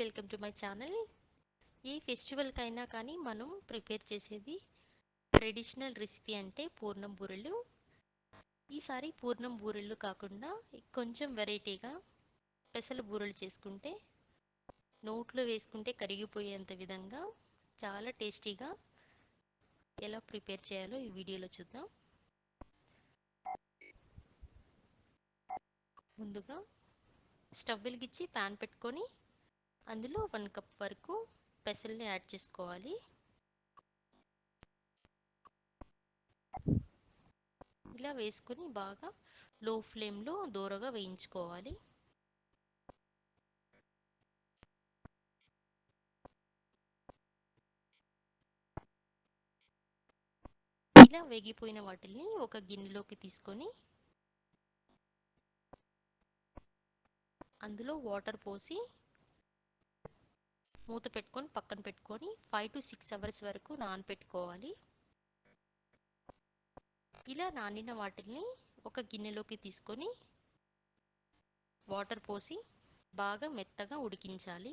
Welcome to my channel. ఏ ఫెస్టివల్కైనా కానీ మనం ప్రిపేర్ చేసేది ట్రెడిషనల్ రెసిపీ అంటే పూర్ణం బూరెలు ఈసారి పూర్ణం బూరెలు కాకుండా కొంచెం వెరైటీగా పెసల బూరెలు చేసుకుంటే నోట్లో వేసుకుంటే కరిగిపోయేంత విధంగా చాలా టేస్టీగా ఎలా ప్రిపేర్ చేయాలో ఈ వీడియోలో చూద్దాం. ముందుగా స్టవ్ వెలిగించి ప్యాన్ పెట్టుకొని అందులో వన్ కప్ వరకు పెసల్ని యాడ్ చేసుకోవాలి. ఇలా వేసుకొని బాగా లో ఫ్లేమ్లో దూరగా వేయించుకోవాలి. ఇలా వేగిపోయిన వాటిని ఒక గిన్నెలోకి తీసుకొని అందులో వాటర్ పోసి మూత పెట్టుకొని పక్కన పెట్టుకొని ఫైవ్ టు సిక్స్ అవర్స్ వరకు నానపెట్టుకోవాలి. ఇలా నానిన వాటిని ఒక గిన్నెలోకి తీసుకొని వాటర్ పోసి బాగా మెత్తగా ఉడికించాలి.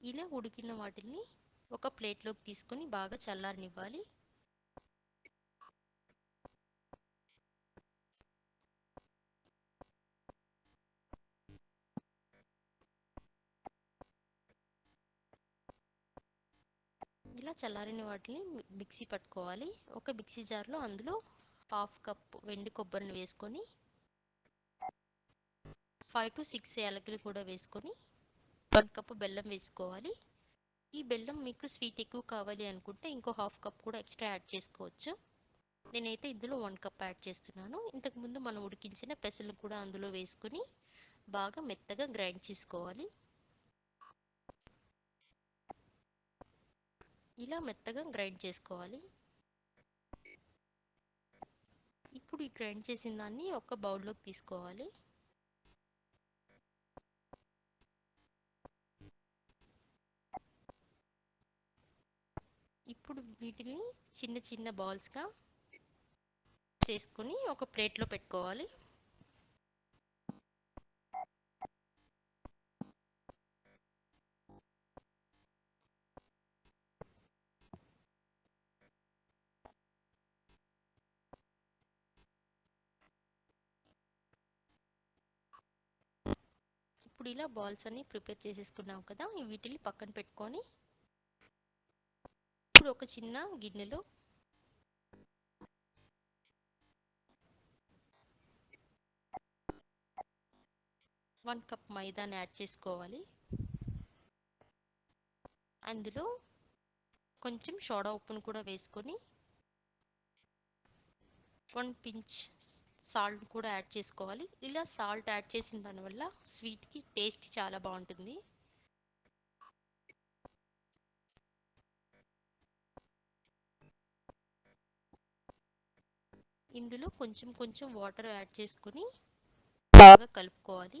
ఇలా ఉడికిన వాటిని ఒక ప్లేట్లోకి తీసుకొని బాగా చల్లారనివ్వాలి. ఇలా చల్లారిన వాటిని మిక్సీ పట్టుకోవాలి. ఒక మిక్సీ జార్లో అందులో హాఫ్ కప్ వెండి కొబ్బరిని వేసుకొని ఫైవ్ టు సిక్స్ యాలకులు కూడా వేసుకొని వన్ కప్పు బెల్లం వేసుకోవాలి. ఈ బెల్లం మీకు స్వీట్ ఎక్కువ కావాలి అనుకుంటే ఇంకో హాఫ్ కప్ కూడా ఎక్స్ట్రా యాడ్ చేసుకోవచ్చు. నేనైతే ఇందులో వన్ కప్ యాడ్ చేస్తున్నాను. ఇంతకుముందు మనం ఉడికించిన పెసలు కూడా అందులో వేసుకుని బాగా మెత్తగా గ్రైండ్ చేసుకోవాలి. ఇలా మెత్తగా గ్రైండ్ చేసుకోవాలి. ఇప్పుడు ఈ గ్రైండ్ చేసిన దాన్ని ఒక బౌల్లోకి తీసుకోవాలి. ఇప్పుడు వీటిని చిన్న చిన్న బాల్స్గా చేసుకొని ఒక ప్లేట్లో పెట్టుకోవాలి. ఇప్పుడు ఇలా బాల్స్ అన్ని ప్రిపేర్ చేసేసుకున్నాం కదా వీటిని పక్కన పెట్టుకొని ఇప్పుడు ఒక చిన్న గిన్నెలో వన్ కప్ మైదాని యాడ్ చేసుకోవాలి. అందులో కొంచెం సోడా ఉప్పును కూడా వేసుకొని వన్ పించ్ సాల్ట్ కూడా యాడ్ చేసుకోవాలి. ఇలా సాల్ట్ యాడ్ చేసిన దానివల్ల స్వీట్కి టేస్ట్ చాలా బాగుంటుంది. ఇందులో కొంచెం కొంచెం వాటర్ యాడ్ చేసుకొని బాగా కలుపుకోవాలి.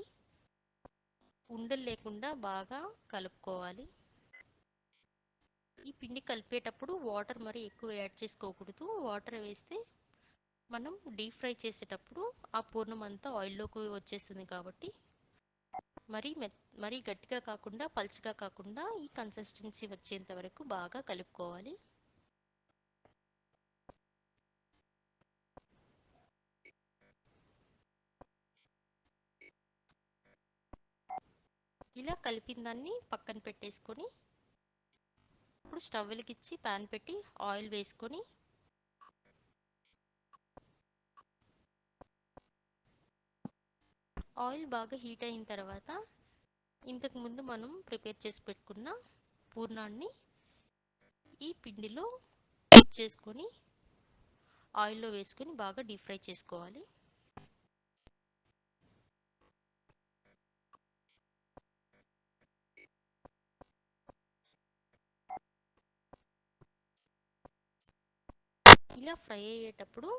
ఉండలు లేకుండా బాగా కలుపుకోవాలి. ఈ పిండి కలిపేటప్పుడు వాటర్ మరి ఎక్కువ యాడ్ చేసుకోకూడదు. వాటర్ వేస్తే మనం డీప్ ఫ్రై చేసేటప్పుడు ఆ పూర్ణం అంతా ఆయిల్లోకి వచ్చేస్తుంది కాబట్టి మరీ మరీ గట్టిగా కాకుండా పల్చగా కాకుండా ఈ కన్సిస్టెన్సీ వచ్చేంత వరకు బాగా కలుపుకోవాలి. ఇలా కలిపిన దాన్ని పక్కన పెట్టేసుకొని ఇప్పుడు స్టవ్ వెలిగించి ప్యాన్ పెట్టి ఆయిల్ వేసుకొని ఆయిల్ బాగా హీట్ అయిన తర్వాత ఇంతకు ముందు మనం ప్రిపేర్ చేసి పెట్టుకున్న పూర్ణాన్ని ఈ పిండిలో డిప్ చేసుకొని ఆయిల్లో వేసుకొని బాగా డీప్ ఫ్రై చేసుకోవాలి. ఇలా ఫ్రై అయ్యేటప్పుడు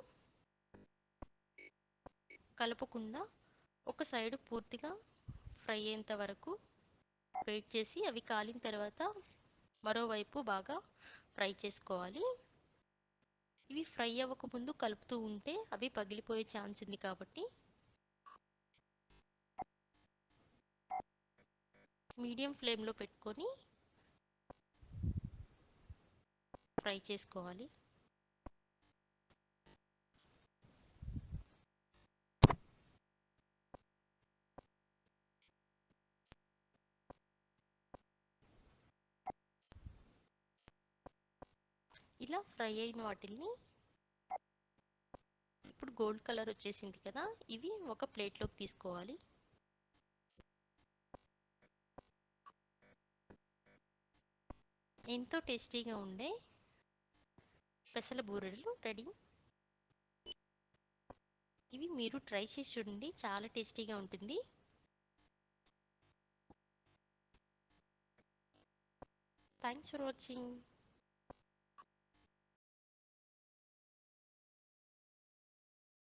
కలపకుండా ఒక సైడ్ పూర్తిగా ఫ్రై అయ్యేంత వరకు వెయిట్ చేసి అవి కాలిన తర్వాత మరోవైపు బాగా ఫ్రై చేసుకోవాలి. ఇవి ఫ్రై అవ్వకముందు కలుపుతూ ఉంటే అవి పగిలిపోయే ఛాన్స్ ఉంది కాబట్టి మీడియం ఫ్లేమ్లో పెట్టుకొని ఫ్రై చేసుకోవాలి. ఇలా ఫ్రై అయిన వాటిల్ని ఇప్పుడు గోల్డ్ కలర్ వచ్చేసింది కదా ఇవి ఒక ప్లేట్లోకి తీసుకోవాలి. ఎంతో టేస్టీగా ఉండే పెసల బూరెలు రెడీ. ఇవి మీరు ట్రై చేసి చూడండి చాలా టేస్టీగా ఉంటుంది. Thanks for watching